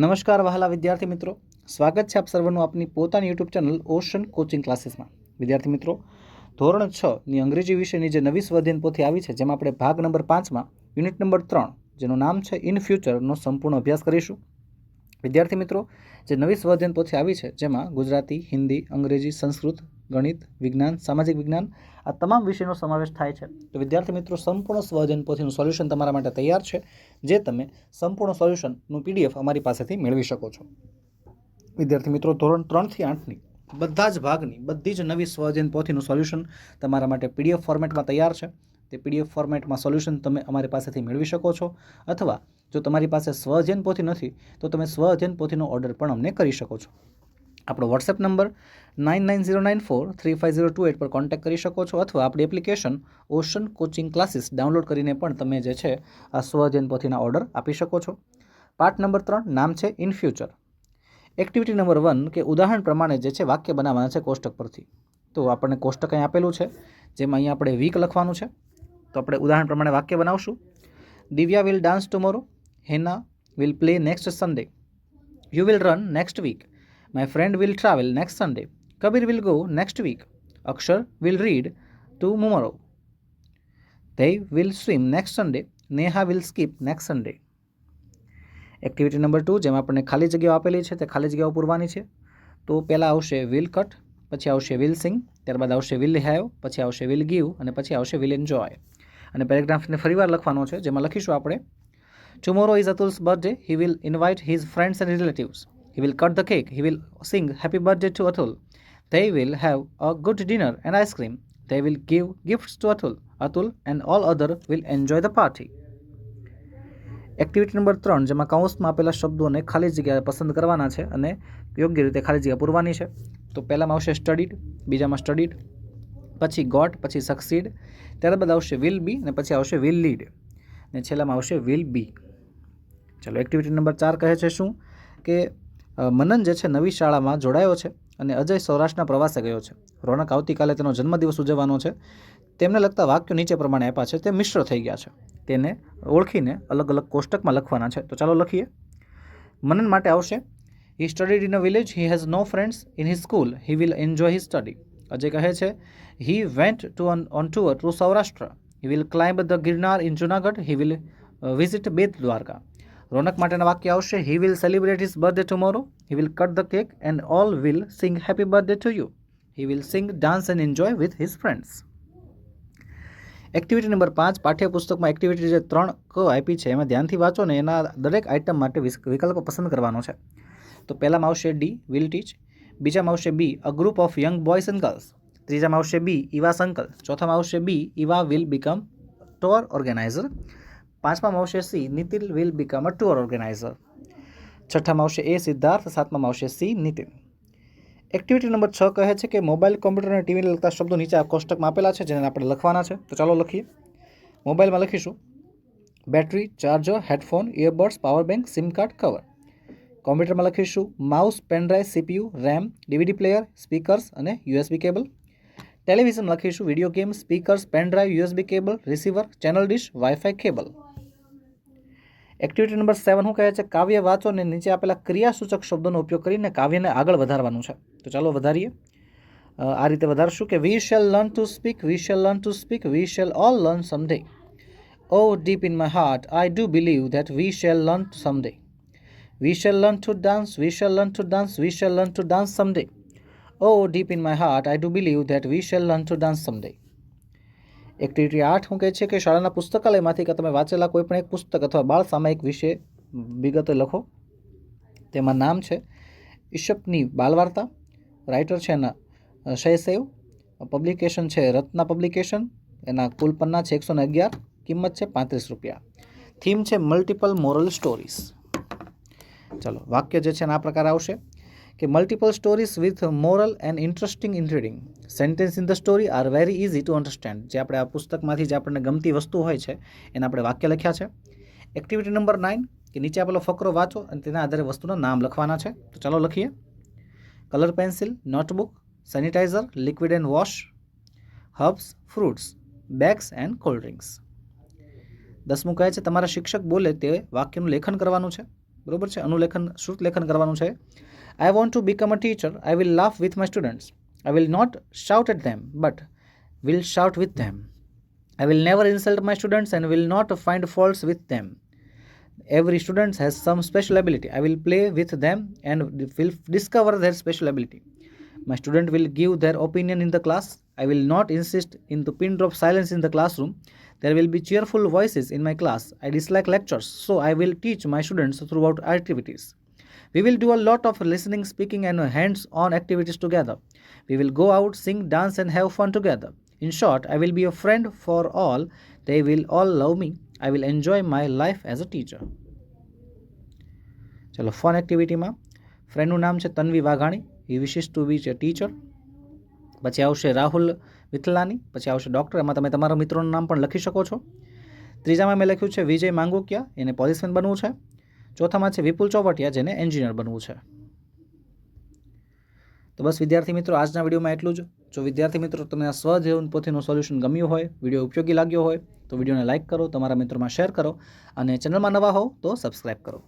નમસ્કાર વહાલા વિદ્યાર્થી મિત્રો. સ્વાગત છે આપ સર્વનું આપની પોતાની યુટ્યુબ ચેનલ ઓશન કોચિંગ ક્લાસીસમાં વિદ્યાર્થી મિત્રો, ધોરણ છ ની અંગ્રેજી વિષયની જે નવી સ્વાધ્યાયન પોથી આવી છે, જેમાં આપણે ભાગ નંબર પાંચમાં યુનિટ નંબર ત્રણ, જેનું નામ છે ઇન ફ્યુચરનો સંપૂર્ણ અભ્યાસ કરીશું. વિદ્યાર્થી મિત્રો, જે નવી સ્વાધ્યાયન પોથી આવી છે, જેમાં ગુજરાતી, હિન્દી, અંગ્રેજી, સંસ્કૃત ગણિત, વિજ્ઞાન, સામાજિક વિજ્ઞાન, આ તમામ વિષયનો સમાવેશ થાય છે. તો વિદ્યાર્થી મિત્રો, સંપૂર્ણ સ્વજન પોથીનું સોલ્યુશન તમારા માટે તૈયાર છે, જે તમે સંપૂર્ણ સોલ્યુશનનું પીડીએફ અમારી પાસેથી મેળવી શકો છો. વિદ્યાર્થી મિત્રો, ધોરણ ત્રણથી આઠની બધા જ ભાગની બધી જ નવી સ્વજન પોથીનું સોલ્યુશન તમારા માટે પીડીએફ ફોર્મેટમાં તૈયાર છે. તે પીડીએફ ફોર્મેટમાં સોલ્યુશન તમે અમારી પાસેથી મેળવી શકો છો અથવા જો તમારી પાસે સ્વજન પોથી નથી, તો તમે સ્વજન પોથીનો ઓર્ડર પણ અમને કરી શકો છો. આપણો WhatsApp number nine nine zero nine four three five zero two eight પર કોન્ટેક્ટ કરી શકો છો અથવા આપણી application Ocean coaching classes download કરીને પણ તમે જે છે, આ સ્વઅધ્યયન પોથીના ઓર્ડર આપી શકો છો. પાર્ટ નંબર ત્રણ, નામ છે in future activity number one કે ઉદાહરણ પ્રમાણે જે છે, વાક્ય બનાવવાના છે કોષ્ટક પરથી. તો આપણને કોષ્ટક અહીં આપેલું છે, જેમાં અહીંયા આપણે વીક લખવાનું છે. તો આપણે ઉદાહરણ પ્રમાણે વાક્ય બનાવશું. Divya will dance tomorrow Heena will play next Sunday you will run next week friend will travel next Sunday Kabir will go next week Akshar will read tomorrow they will swim next Sunday. Neha will skip next Sunday. Activity number two જેમાં આપણને ખાલી જગ્યાઓ આપેલી છે તે ખાલી જગ્યાઓ પૂરવાની છે. તો પહેલાં આવશે વિલ કટ પછી આવશે વિલ સિંગ ત્યારબાદ આવશે વિલ હેવ પછી આવશે વિલ ગીવ અને પછી આવશે વિલ એન્જોય અને પેરેગ્રાફને ફરીવાર લખવાનો છે, જેમાં લખીશું આપણે. Tomorrow is Atul's birthday he will invite his friends and relatives he will cut the cake he will sing happy birthday to Atul they will have a good dinner and ice cream. They will give gifts to Atul. Atul and all other will enjoy the party. Activity number ત્રણ જેમાં કાઉન્સમાં આપેલા શબ્દોને ખાલી જગ્યા પસંદ કરવાના છે અને યોગ્ય રીતે ખાલી જગ્યા પૂરવાની છે તો પહેલામાં આવશે સ્ટડીડ બીજામાં સ્ટડીડ પછી ગોટ પછી સક્સીડ ત્યારબાદ આવશે વિલ બી અને પછી આવશે વિલ લીડ અને છેલ્લામાં આવશે વિલ બી ચલો એક્ટિવિટી નંબર ચાર કહે છે શું કે મનન જે છે નવી શાળામાં જોડાયો છે અને અજય સૌરાષ્ટ્રના પ્રવાસે ગયો છે. રોનક આવતીકાલે તેનો જન્મદિવસ ઉજવવાનો છે. તેમને લગતા વાક્યો નીચે પ્રમાણે આપ્યા છે. તે મિશ્ર થઈ ગયા છે. તેને ઓળખીને અલગ અલગ કોષ્ટકમાં લખવાના છે. તો ચાલો લખીએ. મનન માટે આવશે. He studied in a village he has no friends in his school he will enjoy his study Ajay કહે છે he went to on tour to Saurashtra he will climb the Girnar in Junagadh he will visit Bet Dwarka Ronak માટેના વાક્ય આવશે he will celebrate his birthday tomorrow he will cut the cake and all will sing happy birthday to you he will sing dance and enjoy with his friends activity number પાંચ, પાઠ્યપુસ્તકમાં activity જે ત્રણ ક આપી છે, એમાં ધ્યાનથી વાંચો ને એના દરેક આઇટમ માટે વિકલ્પ પસંદ કરવાનો છે. તો પહેલામાં આવશે ડી વિલ ટીચ બીજામાં આવશે B a group of young boys and girls ત્રીજામાં આવશે બી ઇવા સંકલ ચોથામાં આવશે B Eva will become tour organizer પાંચમામાં આવશે C, Nitin will become a tour organizer છઠ્ઠામાં આવશે એ, સિદ્ધાર્થ. સાતમાં આવશે સી, નીતિન. એક્ટિવિટી નંબર છ કહે છે કે મોબાઈલ, કોમ્પ્યુટર અને ટીવીને લગતા શબ્દો નીચે આ કોષ્ટકમાં આપેલા છે, જેને આપણે લખવાના છે. તો ચાલો લખીએ. મોબાઈલમાં લખીશું. Battery, charger, headphone, earbuds, power bank, SIM card, cover. કોમ્પ્યુટરમાં લખીશું. Mouse pen drive CPU, RAM, DVD player, speakers અને યુએસબી કેબલ. ટેલિવિઝન લખીશું. Video game, speakers pen drive USB cable, receiver, channel dish, WiFi, cable. Activity number seven શું કહે છે? કાવ્ય વાંચો અને નીચે આપેલા ક્રિયાસૂચક શબ્દોનો ઉપયોગ કરીને કાવ્યને આગળ વધારવાનું છે. તો ચાલો વધારીએ. આ રીતે વધારશું કે we shall learn to speak we shall learn to speak we shall all learn someday oh deep in my heart I do believe that we shall learn someday we shall learn to dance we shall learn to dance we shall learn to dance someday oh deep in my heart I do believe that we shall learn to dance someday activity આઠ શું કહે છે કે શાળાના પુસ્તકાલયમાંથી કે તમે વાંચેલા કોઈપણ એક પુસ્તક અથવા બાળ સામાયિક વિશે વિગતે લખો. તેમાં નામ છે ઈશપની બાલવાર્તા, રાઇટર છે એના શયસેવ, પબ્લિકેશન છે રત્ના પબ્લિકેશન, એના કુલ પન્ના છે એકસો ને અગિયાર, કિંમત છે પાંત્રીસ રૂપિયા. થીમ છે મલ્ટિપલ મોરલ સ્ટોરીઝ. ચલો, વાક્ય જે છે આ પ્રકાર આવશે. કે multiple stories with moral and interesting in reading sentence in the story are very easy to understand જે આપણે આ પુસ્તકમાંથી જે આપણને ગમતી વસ્તુ હોય છે, એના આપણે વાક્ય લખ્યા છે. એક્ટિવિટી નંબર નાઇન કે નીચે આપેલો ફકરો વાંચો અને તેના આધારે વસ્તુના નામ લખવાના છે. તો ચાલો લખીએ. Colour pencil notebook sanitiser liquid and wash herbs fruits bags and cold drinks દસમું કહે છે, તમારા શિક્ષક બોલે તે વાક્યનું લેખન કરવાનું છે. બરાબર છે? અનુલેખન શ્રુત લેખન કરવાનું છે. I want to become a teacher. I will laugh with my students. I will not shout at them, but will shout with them. I will never insult my students and will not find faults with them. Every student has some special ability. I will play with them and will discover their special ability. My student will give their opinion in the class. I will not insist in the pin drop silence in the classroom. There will be cheerful voices in my class. I dislike lectures, so I will teach my students throughout activities. We will do a lot of listening, speaking, and hands on activities together. We will go out, sing, dance, and have fun together. In short, I will be a friend for all. They will all love me. I will enjoy my life as a teacher. ચલો fun એક્ટિવિટીમાં ફ્રેન્ડનું નામ છે Tanvi Vaghani he wishes to be છે teacher પછી આવશે રાહુલ વિથલાની પછી આવશે ડૉક્ટર એમાં તમે તમારા મિત્રોનું નામ પણ લખી શકો છો ત્રીજામાં મેં લખ્યું છે વિજય માંગુકિયા એને પોલીસમેન બનવું છે ચોથામાં છે વિપુલ ચોપટિયા જેને એન્જિનિયર બનવું છે. તો બસ વિદ્યાર્થી મિત્રો, આજના વિડીયોમાં એટલું જ. જો વિદ્યાર્થી મિત્રો, તમને આ સ્વજીવન પોથીનું સોલ્યુશન ગમ્યું હોય, વીડિયો ઉપયોગી લાગ્યો હોય, તો વિડીયોને લાઇક કરો, તમારા મિત્રોમાં શેર કરો અને ચેનલમાં નવા હો તો સબસ્ક્રાઈબ કરો.